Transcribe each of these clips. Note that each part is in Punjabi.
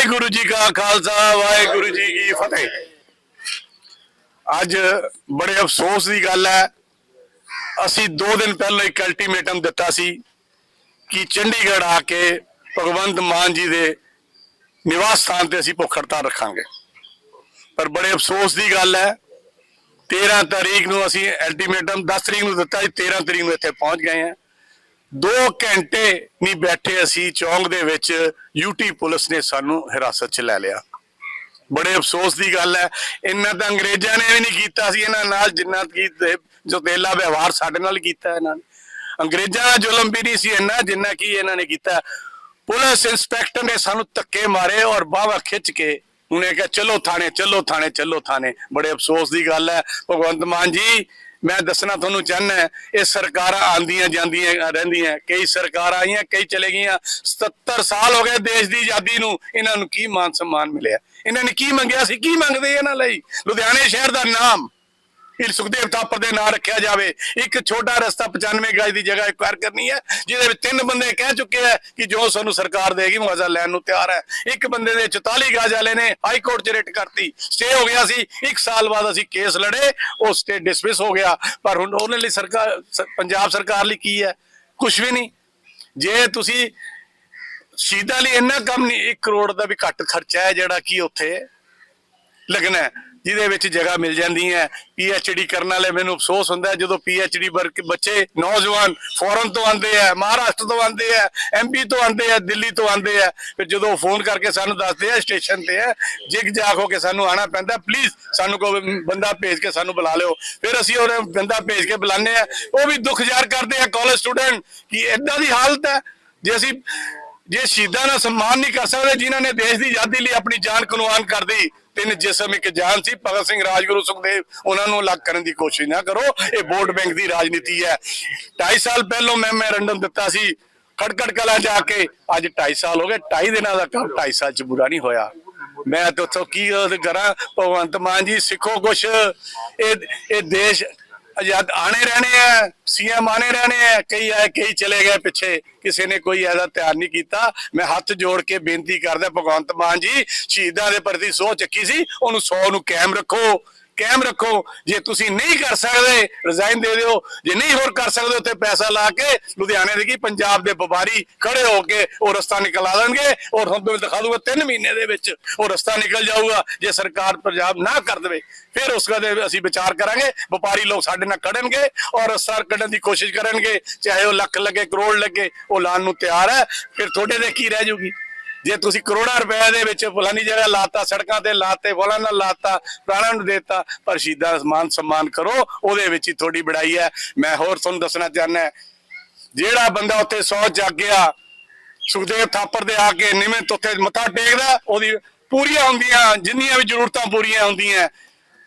ਵਾਹਿਗੁਰੂ ਜੀ ਕਾ ਖਾਲਸਾ, ਵਾਹਿਗੁਰੂ ਜੀ ਕੀ ਫਤਿਹ। ਅੱਜ ਬੜੇ ਅਫਸੋਸ ਦੀ ਗੱਲ ਹੈ, ਅਸੀਂ 2 ਦਿਨ ਪਹਿਲਾਂ ਇੱਕ ਅਲਟੀਮੇਟਮ ਦਿੱਤਾ ਸੀ ਕਿ ਚੰਡੀਗੜ੍ਹ ਆ ਕੇ ਭਗਵੰਤ ਮਾਨ ਜੀ ਦੇ ਨਿਵਾਸ ਸਥਾਨ ਤੇ ਅਸੀਂ ਭੁੱਖ ਹੜਤਾਲ ਰੱਖਾਂਗੇ। ਪਰ ਬੜੇ ਅਫਸੋਸ ਦੀ ਗੱਲ ਹੈ 13 ਤਾਰੀਖ ਨੂੰ ਅਸੀਂ ਅਲਟੀਮੇਟਮ 10 ਤਰੀਕ ਨੂੰ ਦਿੱਤਾ ਸੀ 13 ਤਰੀਕ ਨੂੰ ਇੱਥੇ ਪਹੁੰਚ ਗਏ ਹਾਂ। 2 ਘੰਟੇ ਨਹੀਂ ਬੈਠੇ ਅਸੀਂ ਚੌਂਕ ਦੇ ਵਿੱਚ ਯੂਟੀ ਪੁਲਿਸ ਨੇ ਸਾਨੂੰ ਹਿਰਾਸਤ 'ਚ ਲੈ ਲਿਆ। ਬੜੇ ਅਫਸੋਸ ਦੀ ਗੱਲ ਹੈ। ਇੰਨਾ ਤਾਂ ਅੰਗਰੇਜ਼ਾਂ ਨੇ ਵੀ ਨਹੀਂ ਕੀਤਾ ਸੀ, ਇਹਨਾਂ ਨਾਲ ਜਿੰਨਾ ਕੀ ਤੇ- ਵਿਵਹਾਰ ਸਾਡੇ ਨਾਲ ਕੀਤਾ ਇਹਨਾਂ ਨੇ। ਅੰਗਰੇਜ਼ਾਂ ਦਾ ਜ਼ੁਲਮ ਵੀ ਨਹੀਂ ਸੀ ਇੰਨਾ ਜਿੰਨਾ ਕੀ ਇਹਨਾਂ ਨੇ ਕੀਤਾ। ਪੁਲਿਸ ਇੰਸਪੈਕਟਰ ਨੇ ਸਾਨੂੰ ਧੱਕੇ ਮਾਰੇ ਔਰ ਬਾਹਾਂ ਖਿੱਚ ਕੇ ਉਹਨੇ ਕਿਹਾ, ਚਲੋ ਥਾਣੇ ਚਲੋ ਥਾਣੇ ਚਲੋ ਥਾਣੇ। ਬੜੇ ਅਫਸੋਸ ਦੀ ਗੱਲ ਹੈ। ਭਗਵੰਤ ਮਾਨ ਜੀ ਮੈਂ ਦੱਸਣਾ ਤੁਹਾਨੂੰ ਚਾਹੁੰਦਾ ਇਹ ਸਰਕਾਰਾਂ ਆਂਦੀਆਂ ਜਾਂਦੀਆਂ ਰਹਿੰਦੀਆਂ, ਕਈ ਸਰਕਾਰਾਂ ਆਈਆਂ, ਕਈ ਚਲੇ ਗਈਆਂ। 77 ਸਾਲ ਹੋ ਗਏ ਦੇਸ਼ ਦੀ ਆਜ਼ਾਦੀ ਨੂੰ ਇਹਨਾਂ ਨੂੰ ਕੀ ਮਾਨ ਸਨਮਾਨ ਮਿਲਿਆ? ਇਹਨਾਂ ਨੇ ਕੀ ਮੰਗਿਆ ਸੀ? ਕੀ ਮੰਗਦੇ ਇਹਨਾਂ ਲਈ? ਲੁਧਿਆਣੇ ਸ਼ਹਿਰ ਦਾ ਨਾਮ। ਇਹ ਸੁਖਦੇਵ ਥਾਪਰ ਦੇ ਨਾਂ ਰੱਖਿਆ ਜਾਵੇ। ਇੱਕ ਛੋਟਾ ਰਸਤਾ 95 ਗਜ ਦੀ ਜਗ੍ਹਾ ਐਕਵਾਇਰ ਕਰਨੀ ਹੈ, ਜਿਹਦੇ ਵਿੱਚ ਤਿੰਨ ਬੰਦੇ ਕਹਿ ਚੁੱਕੇ ਹੈ ਕਿ ਜੋ ਸਾਨੂੰ ਸਰਕਾਰ ਦੇਗੀ, ਮੁਆਵਜ਼ਾ ਲੈਣ ਨੂੰ ਤਿਆਰ ਹੈ। ਇੱਕ ਬੰਦੇ ਦੇ 44 ਗਜ ਵਾਲੇ ਨੇ ਹਾਈ ਕੋਰਟ 'ਚ ਰਿਟ ਕਰਤੀ। ਸਟੇ ਹੋ ਗਿਆ ਸੀ। ਇੱਕ ਸਾਲ ਬਾਅਦ ਅਸੀਂ ਕੇਸ ਲੜੇ, ਉਹ ਸਟੇ ਡਿਸਮਿਸ ਹੋ ਗਿਆ। ਪਰ ਹੁਣ ਉਹਨੇ ਲਈ ਸਰਕਾਰ ਪੰਜਾਬ ਸਰਕਾਰ ਲਈ ਕੀ ਹੈ? ਕੁਝ ਵੀ ਨਹੀਂ। ਜੇ ਤੁਸੀਂ ਸ਼ਹੀਦਾਂ ਲਈ ਇੰਨਾ ਕੰਮ ਨਹੀਂ 1 ਕਰੋੜ ਦਾ ਵੀ ਘੱਟ ਖਰਚਾ ਹੈ ਜਿਹੜਾ ਕਿ ਉੱਥੇ ਲੱਗਣਾ ਜਿਹਦੇ ਵਿੱਚ ਜਗ੍ਹਾ ਮਿਲ ਜਾਂਦੀ ਹੈ। ਡੀ ਕਰਨ ਵਾਲੇ ਮੈਨੂੰ ਅਫਸੋਸ ਹੁੰਦਾ ਹੈ ਜਦੋਂ ਡੀ ਬੱਚੇ ਨੌਜਵਾਨ ਫੋਰਨ ਤੋਂ ਆਉਂਦੇ ਆ ਮਹਾਰਾਸ਼ਟਰ ਤੋਂ ਆਉਂਦੇ ਆ ਐਮਪੀ ਤੋਂ ਆਉਂਦੇ ਆ ਦਿੱਲੀ ਤੋਂ ਆਉਂਦੇ ਆ ਫਿਰ ਜਦੋਂ ਫੋਨ ਕਰਕੇ ਸਾਨੂੰ ਦੱਸਦੇ ਆ ਸਟੇਸ਼ਨ ਤੇ ਆ ਜਿਗ ਜਾਗ ਹੋ ਕੇ ਸਾਨੂੰ ਆਣਾ ਪੈਂਦਾ ਪਲੀਜ਼ ਸਾਨੂੰ ਕੋਈ ਬੰਦਾ ਭੇਜ ਕੇ ਸਾਨੂੰ ਬੁਲਾ ਲਿਓ। ਫਿਰ ਅਸੀਂ ਉਹ ਬੰਦਾ ਭੇਜ ਕੇ ਬੁਲਾਉਂਦੇ ਆ ਉਹ ਵੀ ਦੁੱਖ ਜ਼ਾਹਰ ਕਰਦੇ ਆ ਕਾਲਜ ਸਟੂਡੈਂਟ ਕਿ ਇਦਾਂ ਦੀ ਹਾਲਤ ਹੈ। ਜੇ ਅਸੀਂ ਜੇ ਸ਼ਹੀਦਾਂ ਦਾ ਸਨਮਾਨ ਨਹੀਂ ਕਰ ਸਕਦੇ ਜਿਨ੍ਹਾਂ ਨੇ ਦੇਸ਼ ਦੀ ਆਜ਼ਾਦੀ ਲਈ ਆਪਣੀ ਜਾਨ ਕੁਰਬਾਨ ਕਰ ਦਿੱਤੀ, ਤਿੰਨ ਜਿਸਮ, ਇੱਕ ਜਾਨ ਸੀ, ਭਗਤ ਸਿੰਘ ਰਾਜਗੁਰੂ ਸੁਖਦੇਵ, ਉਹਨਾਂ ਨੂੰ ਅਲੱਗ ਕਰਨ ਦੀ ਕੋਸ਼ਿਸ਼ ਨਾ ਕਰੋ। ਇਹ ਵੋਟ ਬੈਂਕ ਦੀ ਰਾਜਨੀਤੀ ਹੈ। 2.5 ਸਾਲ ਪਹਿਲਾਂ ਮੈਂ ਮੈਮੋਰੰਡਮ ਦਿੱਤਾ ਸੀ ਖੜਕੜ ਕਲਾ ਜਾ ਕੇ। ਅੱਜ 2.5 ਸਾਲ ਹੋ ਗਏ 2.5 ਦਿਨਾਂ ਦਾ ਕੰਮ 2.5 ਸਾਲ ਚ ਬੁਰਾ ਨਹੀਂ ਹੋਇਆ। ਮੈਂ ਤੇ ਉੱਥੋਂ ਕੀ ਕਰਾਂ? ਭਗਵੰਤ ਮਾਨ ਜੀ, ਸਿੱਖੋ ਕੁਛ। ਇਹ ਇਹ ਦੇਸ਼ ਆਜ਼ਾਦ ਆਣੇ ਰਹਿਣੇ ਆ, ਸੀਐਮ ਆਣੇ ਰਹਿਣੇ ਆ, ਕਈ ਆਏ, ਕਈ ਚਲੇ ਗਏ ਪਿੱਛੇ। ਕਿਸੇ ਨੇ ਕੋਈ ਐਦਾ ਧਿਆਨ ਨਹੀਂ ਕੀਤਾ। ਮੈਂ ਹੱਥ ਜੋੜ ਕੇ ਬੇਨਤੀ ਕਰਦਾ, ਭਗਵੰਤ ਮਾਨ ਜੀ, ਸ਼ਹੀਦਾਂ ਦੇ ਪ੍ਰਤੀ ਸੋਚ ਚੱਕੀ ਸੀ, ਉਹਨੂੰ 100 ਨੂੰ ਕਾਇਮ ਰੱਖੋ। ਕਾਇਮ ਰੱਖੋ। ਜੇ ਤੁਸੀਂ ਨਹੀਂ ਕਰ ਸਕਦੇ ਰਿਜ਼ਾਈਨ ਦੇ ਦਿਓ। ਜੇ ਨਹੀਂ ਹੋਰ ਕਰ ਸਕਦੇ, ਉੱਥੇ ਪੈਸਾ ਲਾ ਕੇ ਲੁਧਿਆਣੇ ਦੇ ਕੀ ਪੰਜਾਬ ਦੇ ਵਪਾਰੀ ਖੜੇ ਹੋ ਕੇ ਉਹ ਰਸਤਾ ਨਿਕਲਾ ਦੇਣਗੇ। ਔਰ ਹੁਣ ਤੋਂ ਦਿਖਾ ਦੂਗਾ 3 ਮਹੀਨੇ ਦੇ ਵਿੱਚ ਉਹ ਰਸਤਾ ਨਿਕਲ ਜਾਊਗਾ, ਜੇ ਸਰਕਾਰ ਪੰਜਾਬ ਨਾ ਕਰ ਦੇਵੇ। ਫਿਰ ਉਸ ਦੇ ਅਸੀਂ ਵਿਚਾਰ ਕਰਾਂਗੇ। ਵਪਾਰੀ ਲੋਕ ਸਾਡੇ ਨਾਲ ਖੜਨਗੇ ਔਰ ਰਸਤਾ ਕੱਢਣ ਦੀ ਕੋਸ਼ਿਸ਼ ਕਰਨਗੇ। ਚਾਹੇ ਉਹ ਲੱਖ ਲੱਗੇ, ਕਰੋੜ ਲੱਗੇ, ਉਹ ਲਾਣ ਨੂੰ ਤਿਆਰ ਹੈ। ਫਿਰ ਤੁਹਾਡੇ ਦੇ ਕੀ ਰਹਿ ਜੂਗੀ ਜੇ ਤੁਸੀਂ ਕਰੋੜਾਂ ਰੁਪਏ ਦੇ ਵਿੱਚ ਫਲਾਨੀ ਜਗ੍ਹਾ ਲਾਤਾ, ਸੜਕਾਂ ਤੇ ਲਾਤੇ ਫਲਾਨਾ ਲਾਤਾ, ਪ੍ਰਾਣਾਂ ਨੂੰ ਦੇਤਾ, ਪਰ ਸ਼ਹੀਦਾਂ ਦਾ ਮਾਨ ਸਨਮਾਨ ਕਰੋ, ਉਹਦੇ ਵਿੱਚ ਹੀ ਥੋੜੀ ਬੜਾਈ ਹੈ। ਮੈਂ ਹੋਰ ਤੁਹਾਨੂੰ ਦੱਸਣਾ ਚਾਹੁੰਦਾ ਜਿਹੜਾ ਬੰਦਾ ਉੱਥੇ ਸੌ ਜਾਗ ਗਿਆ ਸੁਖਦੇਵ ਥਾਪਰ ਦੇ ਆ ਕੇ ਨਿਮਿਤ ਉੱਥੇ ਮੱਥਾ ਟੇਕਦਾ, ਉਹਦੀ ਪੂਰੀਆਂ ਹੁੰਦੀਆਂ, ਜਿੰਨੀਆਂ ਵੀ ਜ਼ਰੂਰਤਾਂ ਪੂਰੀਆਂ ਹੁੰਦੀਆਂ।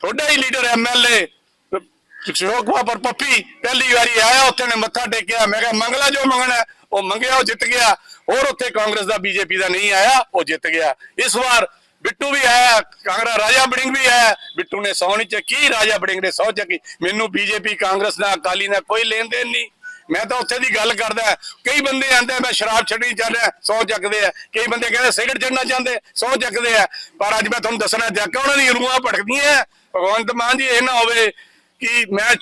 ਤੁਹਾਡਾ ਹੀ ਲੀਡਰ ਐਮਐਲਏ ਸ਼ੋਕ ਬਾਬਰ ਪੱਪੀ, ਪਹਿਲੀ ਵਾਰੀ ਆਇਆ, ਉੱਥੇ ਨੇ ਮੱਥਾ ਟੇਕਿਆ। ਮੈਂ ਕਿਹਾ ਮੰਗਲਾ ਜੋ ਮੰਗਣਾ ਉਹ ਮੰਗਿਆ, ਉਹ ਜਿੱਤ ਗਿਆ। ਹੋਰ ਉੱਥੇ ਕਾਂਗਰਸ ਦਾ, ਬੀਜੇਪੀ ਦਾ ਨਹੀਂ ਆਇਆ, ਉਹ ਜਿੱਤ ਗਿਆ। ਇਸ ਵਾਰ ਬਿੱਟੂ ਵੀ ਆਇਆ ਕਾਂਗੜਾ ਰਾਜਾ ਬੜਿੰਗ ਵੀ ਆਇਆ। ਬਿੱਟੂ ਨੇ ਸੌ ਚੱਕੀ, ਰਾਜਾ ਬੜਿੰਗ ਨੇ ਸੌ ਚੱਕੀ। ਮੈਨੂੰ ਬੀਜੇਪੀ, ਕਾਂਗਰਸ ਨਾਲ ਅਕਾਲੀ ਨਾਲ ਕੋਈ ਲੈਣ ਦੇਣ ਨਹੀਂ। ਮੈਂ ਤਾਂ ਉੱਥੇ ਦੀ ਗੱਲ ਕਰਦਾ ਕਈ ਬੰਦੇ ਆਂਦੇ ਮੈਂ ਸ਼ਰਾਬ ਛੱਡਣੀ ਚਾਹੁੰਦਾ ਸੌ ਚੱਕਦੇ ਆ। ਕਈ ਬੰਦੇ ਕਹਿੰਦੇ ਸਿਗਰਟ ਛੱਡਣਾ ਚਾਹੁੰਦੇ ਸੌ ਚੱਕਦੇ ਆ। ਪਰ ਅੱਜ ਮੈਂ ਤੁਹਾਨੂੰ ਦੱਸਣਾ ਚਾਹੁੰਦਾ ਉਹਨਾਂ ਦੀ ਰੂਹਾਂ ਭਟਕਦੀਆਂ ਭਗਵੰਤ ਮਾਨ ਜੀ, ਇਹ ਨਾ ਹੋਵੇ ਕਿ ਮੈਂ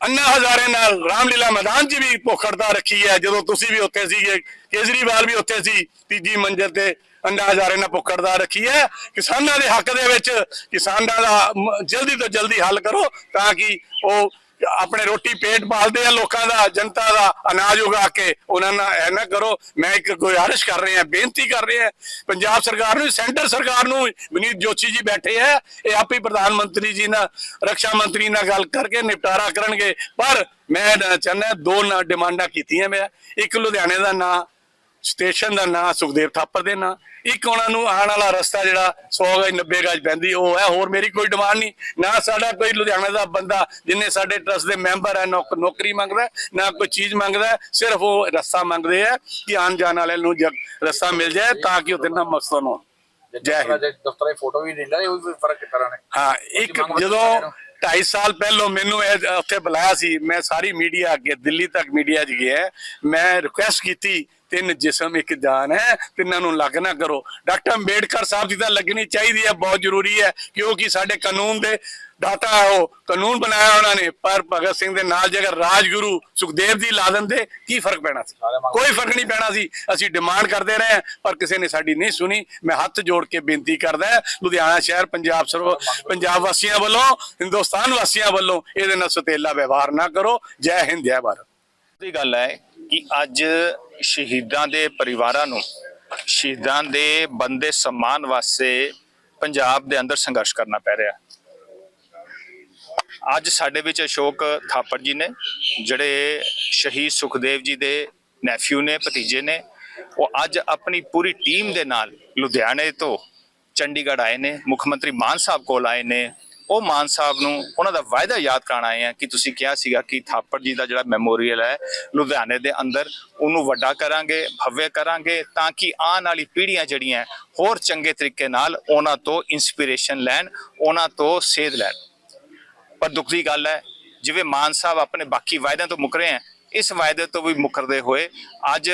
ਅੰਨਾ ਹਜ਼ਾਰੇ ਨਾਲ ਰਾਮਲੀਲਾ ਮੈਦਾਨ 'ਚ ਵੀ ਭੁੱਖ ਹੜਤਾਲ ਰੱਖੀ ਹੈ। ਜਦੋਂ ਤੁਸੀਂ ਵੀ ਉੱਥੇ ਸੀਗੇ, ਕੇਜਰੀਵਾਲ ਵੀ ਉੱਥੇ ਸੀ, ਤੀਜੀ ਮੰਜ਼ਿਲ ਤੇ ਅੰਨਾ ਹਜ਼ਾਰੇ ਨਾਲ ਭੁੱਖ ਹੜਤਾਲ ਰੱਖੀ ਹੈ। ਕਿਸਾਨਾਂ ਦੇ ਹੱਕ ਦੇ ਵਿੱਚ ਕਿਸਾਨਾਂ ਦਾ ਜਲਦੀ ਤੋਂ ਜਲਦੀ ਹੱਲ ਕਰੋ ਤਾਂ ਕਿ ਉਹ ਆਪਣੇ ਰੋਟੀ ਪੇਟ ਪਾਲਦੇ ਆ ਲੋਕਾਂ ਦਾ, ਜਨਤਾ ਦਾ, ਅਨਾਜ ਉਗਾ ਕੇ, ਉਹਨਾਂ ਨਾਲ ਐ ਨਾ ਕਰੋ, ਮੈਂ ਇੱਕ ਗੁਜ਼ਾਰਿਸ਼ ਕਰ ਰਿਹਾ, ਬੇਨਤੀ ਕਰ ਰਿਹਾ, ਪੰਜਾਬ ਸਰਕਾਰ ਨੂੰ, ਸੈਂਟਰ ਸਰਕਾਰ ਨੂੰ ਵਿਨੀਤ ਜੋਸ਼ੀ ਜੀ ਬੈਠੇ ਆ, ਇਹ ਆਪ ਹੀ ਪ੍ਰਧਾਨ ਮੰਤਰੀ ਜੀ ਨਾਲ, ਰੱਖਿਆ ਮੰਤਰੀ ਨਾਲ ਗੱਲ ਕਰਕੇ ਨਿਪਟਾਰਾ ਕਰਨਗੇ, ਪਰ ਮੈਂ ਚਾਹੁੰਦਾ, ਦੋ ਨਾ ਡਿਮਾਂਡਾਂ ਕੀਤੀਆਂ ਮੈਂ, ਇੱਕ ਲੁਧਿਆਣੇ ਦਾ ਨਾਂ ਸਟੇਸ਼ਨ ਦਾ ਨਾਂ ਸੁਖਦੇਵ ਥਾਪਰ ਦੇ ਨਾਂ। ਇੱਕ ਉਹਨਾਂ ਨੂੰ ਆਉਣ ਵਾਲਾ ਰਸਤਾ ਜਿਹੜਾ 100 ਗਜ 90 ਗਜ ਪੈਂਦੀ ਉਹ ਹੈ। ਹੋਰ ਮੇਰੀ ਕੋਈ ਡਿਮਾਂਡ ਨਹੀਂ। ਨਾ ਸਾਡਾ ਕੋਈ ਲੁਧਿਆਣੇ ਦਾ ਬੰਦਾ ਜਿੰਨੇ ਸਾਡੇ ਟਰਸਟ ਦੇ ਮੈਂਬਰ ਹੈ ਨੌਕ- ਨੌਕਰੀ ਮੰਗਦਾ ਨਾ ਕੋਈ ਚੀਜ਼ ਮੰਗਦਾ ਸਿਰਫ ਉਹ ਰਸਤਾ ਮੰਗਦੇ ਆ ਕਿ ਆਉਣ ਜਾਣ ਵਾਲੇ ਨੂੰ ਰਸਤਾ ਮਿਲ ਜਾਏ ਤਾਂ ਕਿ ਉਹ ਦਿਨ ਮਸਤਨ ਹੋ ਜੈ ਹਿੰਦ। ਦਫ਼ਤਰਾਂ ਫੋਟੋ ਵੀ ਨਹੀਂ ਲਾਈ ਉਹ ਵੀ ਫ਼ਰਕ ਕਿਤਰਾ ਨੇ ਹਾਂ? ਇੱਕ ਜਦੋਂ 2.5 ਸਾਲ ਪਹਿਲਾਂ ਮੈਨੂੰ ਇਹ ਉੱਥੇ ਬੁਲਾਇਆ ਸੀ। ਮੈਂ ਸਾਰੀ ਮੀਡੀਆ ਅੱਗੇ, ਦਿੱਲੀ ਤੱਕ ਮੀਡੀਆ 'ਚ ਗਿਆ। ਮੈਂ ਰਿਕੁਐਸਟ ਕੀਤੀ, ਤਿੰਨ ਜਿਸਮ, ਇੱਕ ਜਾਨ ਹੈ, ਤਿੰਨਾਂ ਨੂੰ ਲੱਗ ਨਾ ਕਰੋ। ਡਾਕਟਰ ਅੰਬੇਡਕਰ ਸਾਹਿਬ ਦੀ ਤਾਂ ਲੱਗਣੀ ਚਾਹੀਦੀ ਹੈ, ਬਹੁਤ ਜ਼ਰੂਰੀ ਹੈ, ਕਿਉਂਕਿ ਸਾਡੇ ਕਾਨੂੰਨ ਦੇ ਦਾਤਾ ਹੈ ਉਹ ਕਾਨੂੰਨ ਬਣਾਇਆ ਉਹਨਾਂ ਨੇ ਪਰ ਭਗਤ ਸਿੰਘ ਦੇ ਨਾਲ ਜੇਕਰ ਰਾਜਗੁਰੂ ਸੁਖਦੇਵ ਦੀ ਲਾ ਦਿੰਦੇ ਕੀ ਫ਼ਰਕ ਪੈਣਾ ਸੀ? ਕੋਈ ਫ਼ਰਕ ਨਹੀਂ ਪੈਣਾ ਸੀ। ਅਸੀਂ ਡਿਮਾਂਡ ਕਰਦੇ ਰਹੇ ਹਾਂ, ਪਰ ਕਿਸੇ ਨੇ ਸਾਡੀ ਨਹੀਂ ਸੁਣੀ। ਮੈਂ ਹੱਥ ਜੋੜ ਕੇ ਬੇਨਤੀ ਕਰਦਾ ਲੁਧਿਆਣਾ ਸ਼ਹਿਰ ਪੰਜਾਬ ਸਰਵ ਪੰਜਾਬ ਵਾਸੀਆਂ ਵੱਲੋਂ ਹਿੰਦੁਸਤਾਨ ਵਾਸੀਆਂ ਵੱਲੋਂ ਇਹਦੇ ਨਾਲ ਸੁਤੇਲਾ ਵਿਵਹਾਰ ਨਾ ਕਰੋ। ਜੈ ਹਿੰਦ ਜੈ ਭਾਰਤ। ਦੀ ਗੱਲ ਹੈ ਕਿ ਅੱਜ ਸ਼ਹੀਦਾਂ ਦੇ ਪਰਿਵਾਰਾਂ ਨੂੰ ਸ਼ਹੀਦਾਂ ਦੇ ਬੰਦੇ ਸਨਮਾਨ ਵਾਸਤੇ ਪੰਜਾਬ ਦੇ ਅੰਦਰ ਸੰਘਰਸ਼ ਕਰਨਾ ਪੈ ਰਿਹਾ। ਅੱਜ ਸਾਡੇ ਵਿੱਚ ਅਸ਼ੋਕ ਥਾਪੜ ਜੀ ਨੇ, ਜਿਹੜੇ ਸ਼ਹੀਦ ਸੁਖਦੇਵ ਜੀ ਦੇ ਨੈਫਿਊ ਨੇ, ਭਤੀਜੇ ਨੇ, ਉਹ ਅੱਜ ਆਪਣੀ ਪੂਰੀ ਟੀਮ ਦੇ ਨਾਲ ਲੁਧਿਆਣੇ ਤੋਂ ਚੰਡੀਗੜ੍ਹ ਆਏ ਨੇ, ਮੁੱਖ ਮੰਤਰੀ ਮਾਨ ਸਾਹਿਬ ਕੋਲ ਆਏ ਨੇ। ਉਹ ਮਾਨ ਸਾਹਿਬ ਨੂੰ ਉਹਨਾਂ ਦਾ ਵਾਅਦਾ ਯਾਦ ਕਰਾਉਣ ਆਏ ਆ ਕਿ ਤੁਸੀਂ ਕਿਹਾ ਸੀਗਾ ਕਿ ਥਾਪੜ ਜੀ ਦਾ ਜਿਹੜਾ ਮੈਮੋਰੀਅਲ ਹੈ, ਲੁਧਿਆਣੇ ਦੇ ਅੰਦਰ, ਉਹਨੂੰ ਵੱਡਾ ਕਰਾਂਗੇ, ਭਵਯ ਕਰਾਂਗੇ, ਤਾਂ ਕਿ ਆਉਣ ਵਾਲੀ ਪੀੜ੍ਹੀਆਂ ਜਿਹੜੀਆਂ ਹੋਰ ਚੰਗੇ ਤਰੀਕੇ ਨਾਲ ਉਹਨਾਂ ਤੋਂ ਇਨਸਪੀਰੇਸ਼ਨ ਲੈਣ, ਉਹਨਾਂ ਤੋਂ ਸੇਧ ਲੈਣ। ਪਰ ਦੁੱਖ ਦੀ ਗੱਲ ਹੈ, ਜਿਵੇਂ ਮਾਨ ਸਾਹਿਬ ਆਪਣੇ ਬਾਕੀ ਵਾਅਦਿਆਂ ਤੋਂ ਮੁੱਕਰੇ ਹੈ, ਇਸ ਵਾਅਦੇ ਤੋਂ ਵੀ ਮੁੱਕਰਦੇ ਹੋਏ ਅੱਜ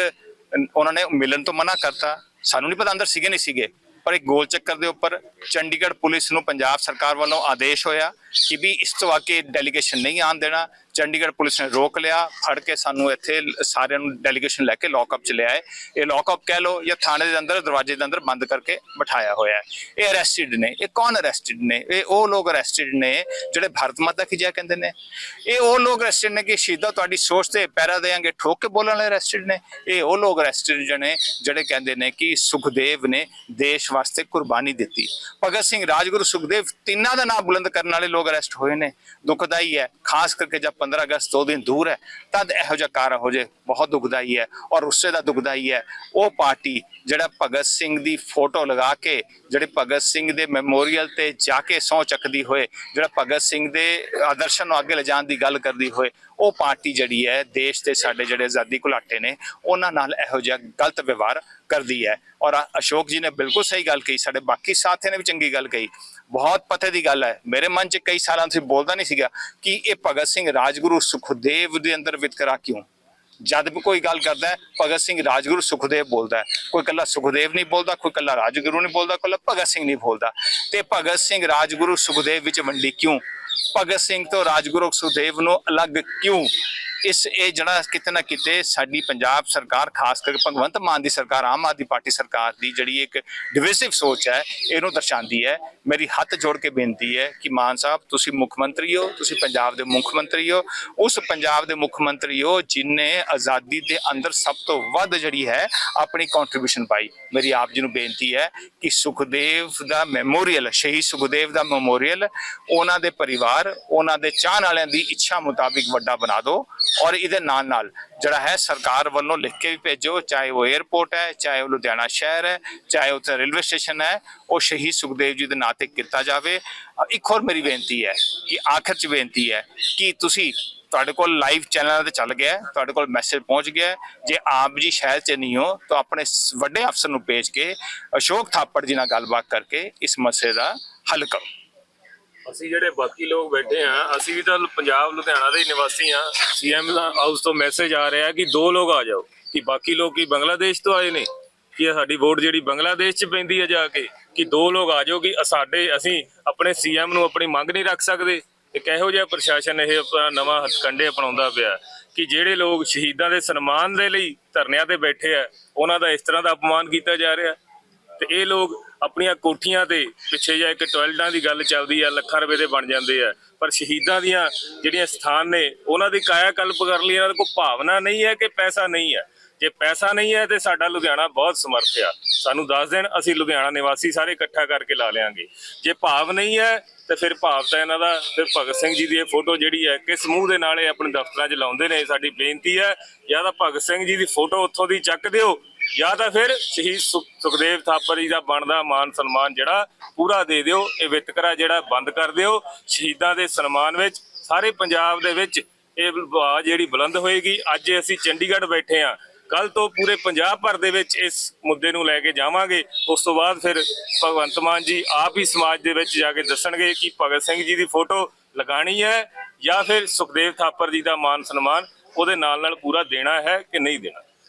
ਉਹਨਾਂ ਨੇ ਮਿਲਣ ਤੋਂ ਮਨਾ ਕਰਤਾ। ਸਾਨੂੰ ਨਹੀਂ ਪਤਾ ਅੰਦਰ ਸੀਗੇ ਨਹੀਂ ਸੀਗੇ, ਪਰ ਇੱਕ ਗੋਲ ਚੱਕਰ ਦੇ ਉੱਪਰ ਚੰਡੀਗੜ੍ਹ ਪੁਲਿਸ ਨੂੰ ਪੰਜਾਬ ਸਰਕਾਰ ਵੱਲੋਂ ਆਦੇਸ਼ ਹੋਇਆ ਕਿ ਵੀ ਇਸ ਤੋਂ ਅੱਗੇ ਡੈਲੀਗੇਸ਼ਨ ਨਹੀਂ ਆਉਣ ਦੇਣਾ। ਚੰਡੀਗੜ੍ਹ ਪੁਲਿਸ ਨੇ ਰੋਕ ਲਿਆ, ਫੜ ਕੇ ਸਾਨੂੰ ਇੱਥੇ ਸਾਰਿਆਂ ਨੂੰ ਡੈਲੀਗੇਸ਼ਨ ਲੈ ਕੇ ਲੌਕਅਪ ਚ ਲਿਆਏ। ਇਹ ਲੌਕਅਪ ਕਹਿ ਲੋ ਜਾਂ ਥਾਣੇ ਦੇ ਅੰਦਰ, ਦਰਵਾਜ਼ੇ ਦੇ ਅੰਦਰ ਬੰਦ ਕਰਕੇ ਬਿਠਾਇਆ ਹੋਇਆ ਹੈ। ਇਹ ਅਰੈਸਟਡ ਨੇ। ਇਹ ਕੌਣ ਅਰੈਸਟਡ ਨੇ? ਇਹ ਉਹ ਲੋਕ ਅਰੈਸਟਡ ਨੇ ਜਿਹੜੇ ਭਾਰਤ ਮਾਤਾ ਕੀ ਜੈ ਕਹਿੰਦੇ ਨੇ? ਇਹ ਉਹ ਲੋਕ ਅਰੈਸਟਡ ਨੇ ਕਿ ਸ਼ਹੀਦਾਂ ਤੁਹਾਡੀ ਸੋਚ ਤੇ ਪੈਰਾ ਦੇਾਂਗੇ ਠੋਕ ਕੇ ਬੋਲਣ ਵਾਲੇ ਅਰੈਸਟਡ ਨੇ? ਇਹ ਉਹ ਲੋਕ ਅਰੈਸਟਡ ਜਣੇ ਜਿਹੜੇ ਕਹਿੰਦੇ ਨੇ ਕਿ ਸੁਖਦੇਵ ਨੇ ਦੇਸ਼ ਵਾਸਤੇ ਕੁਰਬਾਨੀ ਦਿੱਤੀ। ਭਗਤ ਸਿੰਘ ਰਾਜਗੁਰੂ ਸੁਖਦੇਵ ਤਿੰਨਾਂ ਦਾ ਨਾਮ ਬੁਲੰਦ ਕਰਨ ਵਾਲੇ ਲੋਕ ਅਰੈਸਟ ਹੋਏ ਨੇ। ਦੁਖਦਾਈ ਹੈ। ਖਾਸ ਕਰਕੇ ਜਦ 15 ਅਗਸਤ ਦੋ ਦਿਨ ਦੂਰ ਹੈ ਤਦ ਇਹੋ ਜਿਹਾ ਕਾਰ ਹੋ ਜੇ ਬਹੁਤ ਦੁਖਦਾਈ ਹੈ ਔਰ ਉਸੇ ਦਾ ਦੁਖਦਾਈ ਹੈ ਉਹ ਪਾਰਟੀ ਜਿਹੜਾ ਭਗਤ ਸਿੰਘ ਦੀ ਫੋਟੋ ਲਗਾ ਕੇ ਜਿਹੜੇ ਭਗਤ ਸਿੰਘ ਦੇ ਮੈਮੋਰੀਅਲ ਤੇ ਜਾ ਕੇ ਸਹੁੰ ਚੱਕਦੀ ਹੋਏ ਜਿਹੜਾ ਭਗਤ ਸਿੰਘ ਦੇ ਆਦਰਸ਼ਾਂ ਨੂੰ ਅੱਗੇ ਲਿਜਾਣ ਦੀ ਗੱਲ ਕਰਦੀ ਹੋਏ ਉਹ ਪਾਰਟੀ ਜਿਹੜੀ ਹੈ ਦੇਸ਼ ਤੇ ਸਾਡੇ ਜਿਹੜੇ ਆਜ਼ਾਦੀ ਘੁਲਾਟੇ ਨੇ ਉਹਨਾਂ ਨਾਲ ਇਹੋ ਜਿਹਾ ਗਲਤ ਵਿਵਹਾਰ ਕਰਦੀ ਹੈ। ਔਰ ਅਸ਼ੋਕ ਜੀ ਨੇ ਬਿਲਕੁਲ ਸਹੀ ਗੱਲ ਕਹੀ, ਸਾਡੇ ਬਾਕੀ ਸਾਥੀਆਂ ਨੇ ਵੀ ਚੰਗੀ ਗੱਲ ਕਹੀ। ਬਹੁਤ ਪਤੇ ਦੀ ਗੱਲ ਹੈ। ਮੇਰੇ ਮਨ 'ਚ ਕਈ ਸਾਲਾਂ ਤੋਂ ਬੋਲਦਾ ਨਹੀਂ ਸੀਗਾ ਕਿ ਇਹ ਭਗਤ ਸਿੰਘ ਰਾਜਗੁਰੂ ਸੁਖਦੇਵ ਦੇ ਅੰਦਰ ਵਿਤਕਰਾ ਕਿਉਂ? ਜਦ ਵੀ ਕੋਈ ਗੱਲ ਕਰਦਾ ਹੈ, ਭਗਤ ਸਿੰਘ ਰਾਜਗੁਰੂ ਸੁਖਦੇਵ ਬੋਲਦਾ ਹੈ। ਕੋਈ ਕੱਲਾ ਸੁਖਦੇਵ ਨਹੀਂ ਬੋਲਦਾ, ਕੋਈ ਕੱਲਾ ਰਾਜਗੁਰੂ ਨਹੀਂ ਬੋਲਦਾ ਕੱਲਾ ਭਗਤ ਸਿੰਘ ਨਹੀਂ ਬੋਲਦਾ। ਤੇ ਭਗਤ ਸਿੰਘ ਰਾਜਗੁਰੂ ਸੁਖਦੇਵ ਵਿੱਚ ਵੰਡੀ ਕਿਉਂ? ਭਗਤ ਸਿੰਘ ਤੋਂ ਰਾਜਗੁਰੂ ਸੁਖਦੇਵ ਨੂੰ ਅਲੱਗ ਕਿਉਂ? ਇਸ ਇਹ ਜਿਹੜਾ ਕਿਤੇ ਨਾ ਕਿਤੇ ਸਾਡੀ ਪੰਜਾਬ ਸਰਕਾਰ, ਖਾਸ ਕਰਕੇ ਭਗਵੰਤ ਮਾਨ ਦੀ ਸਰਕਾਰ, ਆਮ ਆਦਮੀ ਪਾਰਟੀ ਸਰਕਾਰ ਦੀ ਜਿਹੜੀ ਇੱਕ ਡਿਵੈਸਿਵ ਸੋਚ ਹੈ, ਇਹਨੂੰ ਦਰਸਾਉਂਦੀ ਹੈ। ਮੇਰੀ ਹੱਥ ਜੋੜ ਕੇ ਬੇਨਤੀ ਹੈ ਕਿ ਮਾਨ ਸਾਹਿਬ, ਤੁਸੀਂ ਮੁੱਖ ਮੰਤਰੀ ਹੋ, ਤੁਸੀਂ ਪੰਜਾਬ ਦੇ ਮੁੱਖ ਮੰਤਰੀ ਹੋ। ਉਸ ਪੰਜਾਬ ਦੇ ਮੁੱਖ ਮੰਤਰੀ ਹੋ ਜਿਨੇ ਆਜ਼ਾਦੀ ਦੇ ਅੰਦਰ ਸਭ ਤੋਂ ਵੱਧ ਜਿਹੜੀ ਹੈ ਆਪਣੀ ਕੰਟਰੀਬਿਊਸ਼ਨ ਪਾਈ। ਮੇਰੀ ਆਪ ਜੀ ਨੂੰ ਬੇਨਤੀ ਹੈ ਕਿ ਸੁਖਦੇਵ ਦਾ ਮੈਮੋਰੀਅਲ ਸ਼ਹੀਦ ਸੁਖਦੇਵ ਦਾ ਮੈਮੋਰੀਅਲ ਉਹਨਾਂ ਦੇ ਪਰਿਵਾਰ, ਉਹਨਾਂ ਦੇ ਚਾਹਣ ਵਾਲਿਆਂ ਦੀ ਇੱਛਾ ਮੁਤਾਬਿਕ ਵੱਡਾ ਬਣਾ ਦਿਓ। ਔਰ ਇਹਦੇ ਨਾਲ ਨਾਲ ਜਿਹੜਾ ਹੈ ਸਰਕਾਰ ਵੱਲੋਂ ਲਿਖ ਕੇ ਵੀ ਭੇਜੋ, ਚਾਹੇ ਉਹ 에ਅਰਪੋਰਟ ਹੈ, ਚਾਹੇ ਉਹ ਲੁਧਿਆਣਾ ਸ਼ਹਿਰ ਹੈ, ਚਾਹੇ ਉੱਥੇ ਰੇਲਵੇ ਸਟੇਸ਼ਨ ਹੈ, ਉਹ ਸ਼ਹੀਦ ਸੁਖਦੇਵ ਜੀ ਦੇ ਨਾਂ ਤੇ ਕੀਤਾ ਜਾਵੇ। ਇੱਕ ਹੋਰ ਮੇਰੀ ਬੇਨਤੀ ਹੈ ਕਿ ਆਖਰ ਚ ਬੇਨਤੀ ਹੈ ਕਿ ਤੁਸੀਂ ਤੁਹਾਡੇ ਕੋਲ ਲਾਈਵ ਚੈਨਲਾਂ ਤੇ ਚੱਲ ਗਿਆ ਤੁਹਾਡੇ ਕੋਲ ਮੈਸੇਜ ਪਹੁੰਚ ਗਿਆ ਜੇ ਆਪ ਜੀ ਸ਼ਹਿਰ 'ਚ ਨਹੀਂ ਹੋ, ਤਾਂ ਆਪਣੇ ਵੱਡੇ ਅਫਸਰ ਨੂੰ ਭੇਜ ਕੇ ਅਸ਼ੋਕ ਥਾਪੜ ਜੀ ਨਾਲ ਗੱਲਬਾਤ ਕਰਕੇ ਇਸ ਮਸਲੇ ਦਾ ਹੱਲ ਕਰੋ। ਅਸੀਂ ਜਿਹੜੇ ਬਾਕੀ ਲੋਕ ਬੈਠੇ ਆ, ਅਸੀਂ ਵੀ ਤਾਂ ਪੰਜਾਬ, ਲੁਧਿਆਣਾ ਦੇ ਹੀ ਨਿਵਾਸੀ ਆ। ਸੀਐਮ ਹਾਊਸ ਤੋਂ ਮੈਸੇਜ ਆ ਰਿਹਾ ਕਿ ਦੋ ਲੋਕ ਆ ਜਾਓ। ਕਿ ਬਾਕੀ ਲੋਕ ਕੀ ਬੰਗਲਾਦੇਸ਼ ਤੋਂ ਆਏ ਨੇ? ਕਿ ਸਾਡੀ ਵੋਟ ਜਿਹੜੀ ਬੰਗਲਾਦੇਸ਼ 'ਚ ਪੈਂਦੀ ਹੈ ਜਾ ਕੇ, ਕਿ ਦੋ ਲੋਕ ਆ ਜਾਓ ਕਿ ਸਾਡੇ, ਅਸੀਂ ਆਪਣੇ ਸੀਐਮ ਨੂੰ ਆਪਣੀ ਮੰਗ ਨਹੀਂ ਰੱਖ ਸਕਦੇ। ਇੱਕ ਕਿਹੋ ਜਿਹਾ ਪ੍ਰਸ਼ਾਸਨ ਇਹ ਆਪਣਾ ਨਵਾਂ ਹੱਥਕੰਡੇ ਅਪਣਾਉਂਦਾ ਪਿਆ ਕਿ ਜਿਹੜੇ ਲੋਕ ਸ਼ਹੀਦਾਂ ਦੇ ਸਨਮਾਨ ਦੇ ਲਈ ਧਰਨਿਆਂ ਤੇ ਬੈਠੇ ਆ, ਉਹਨਾਂ ਦਾ ਇਸ ਤਰ੍ਹਾਂ ਦਾ ਅਪਮਾਨ ਕੀਤਾ ਜਾ ਰਿਹਾ। ਤੇ ਇਹ ਲੋਕ ਆਪਣੀਆਂ ਕੋਠੀਆਂ ਤੇ ਪਿੱਛੇ ਜਾ ਇੱਕ ਟਾਇਲਟਾਂ ਦੀ ਗੱਲ ਚੱਲਦੀ ਆ, ਲੱਖਾਂ ਰੁਪਏ ਦੇ ਬਣ ਜਾਂਦੇ ਆ। ਪਰ ਸ਼ਹੀਦਾਂ ਦੀਆਂ ਜਿਹੜੀਆਂ ਸਥਾਨ ਨੇ, ਉਹਨਾਂ ਦੀ ਕਾਇਆ ਕਲਪ ਕਰ ਲਈ, ਇਹਨਾਂ ਕੋਲ ਭਾਵਨਾ ਨਹੀਂ ਹੈ ਕਿ ਪੈਸਾ ਨਹੀਂ ਹੈ। ਜੇ ਪੈਸਾ ਨਹੀਂ ਹੈ ਤੇ ਸਾਡਾ ਲੁਧਿਆਣਾ ਬਹੁਤ ਸਮਰਥ ਆ। ਸਾਨੂੰ ਦੱਸ ਦੇਣ, ਅਸੀਂ ਲੁਧਿਆਣਾ ਨਿਵਾਸੀ ਸਾਰੇ ਇਕੱਠਾ ਕਰਕੇ ਲਾ ਲਿਆਂਗੇ। ਜੇ ਭਾਵ ਨਹੀਂ ਹੈ, ਤੇ ਫਿਰ ਭਾਵ ਤਾਂ ਇਹਨਾਂ ਦਾ, ਫਿਰ ਭਗਤ ਸਿੰਘ ਜੀ ਦੀ ਇਹ ਫੋਟੋ ਜਿਹੜੀ ਹੈ, ਕਿਸ ਮੂੰਹ ਦੇ ਨਾਲ ਇਹ ਆਪਣੇ ਦਫ਼ਤਰਾਂ 'ਚ ਲਾਉਂਦੇ ਨੇ, ਸਾਡੀ ਬੇਨਤੀ ਹੈ, ਜਾਂ ਤਾਂ ਭਗਤ ਸਿੰਘ ਜੀ ਦੀ ਫੋਟੋ ਉੱਥੋਂ ਦੀ ਚੱਕ ਦਿਓ ਜਾਂ ਤਾਂ ਫਿਰ ਸ਼ਹੀਦ ਸੁਖ- ਸੁਖਦੇਵ ਥਾਪਰ ਜੀ ਦਾ ਬਣਦਾ ਮਾਨ ਸਨਮਾਨ ਜਿਹੜਾ, ਪੂਰਾ ਦੇ ਦਿਓ, ਇਹ ਵਿਤਕਰਾ ਜਿਹੜਾ ਬੰਦ ਕਰ ਦਿਓ, ਸ਼ਹੀਦਾਂ ਦੇ ਸਨਮਾਨ ਵਿੱਚ, ਸਾਰੇ ਪੰਜਾਬ ਦੇ ਵਿੱਚ ਇਹ ਆਵਾਜ਼ ਜਿਹੜੀ ਬੁਲੰਦ ਹੋਏਗੀ। ਅੱਜ ਅਸੀਂ ਚੰਡੀਗੜ੍ਹ ਬੈਠੇ ਆ ਕੱਲ ਤੋਂ ਪੂਰੇ ਪੰਜਾਬ ਭਰ ਦੇ ਵਿੱਚ ਇਸ ਮੁੱਦੇ ਨੂੰ ਲੈ ਕੇ ਜਾਵਾਂਗੇ। ਉਸ ਤੋਂ ਬਾਅਦ ਫਿਰ ਭਗਵੰਤ ਮਾਨ ਜੀ ਆਪ ਹੀ ਸਮਾਜ ਦੇ ਵਿੱਚ ਜਾ ਕੇ ਦੱਸਣਗੇ ਕਿ ਭਗਤ ਸਿੰਘ ਜੀ ਦੀ ਫੋਟੋ ਲਗਾਣੀ ਹੈ ਜਾਂ ਫਿਰ ਸੁਖਦੇਵ ਥਾਪਰ ਜੀ ਦਾ ਮਾਨ ਸਨਮਾਨ ਉਹਦੇ ਨਾਲ ਨਾਲ ਪੂਰਾ ਦੇਣਾ ਹੈ ਕਿ ਨਹੀਂ ਦੇਣਾ।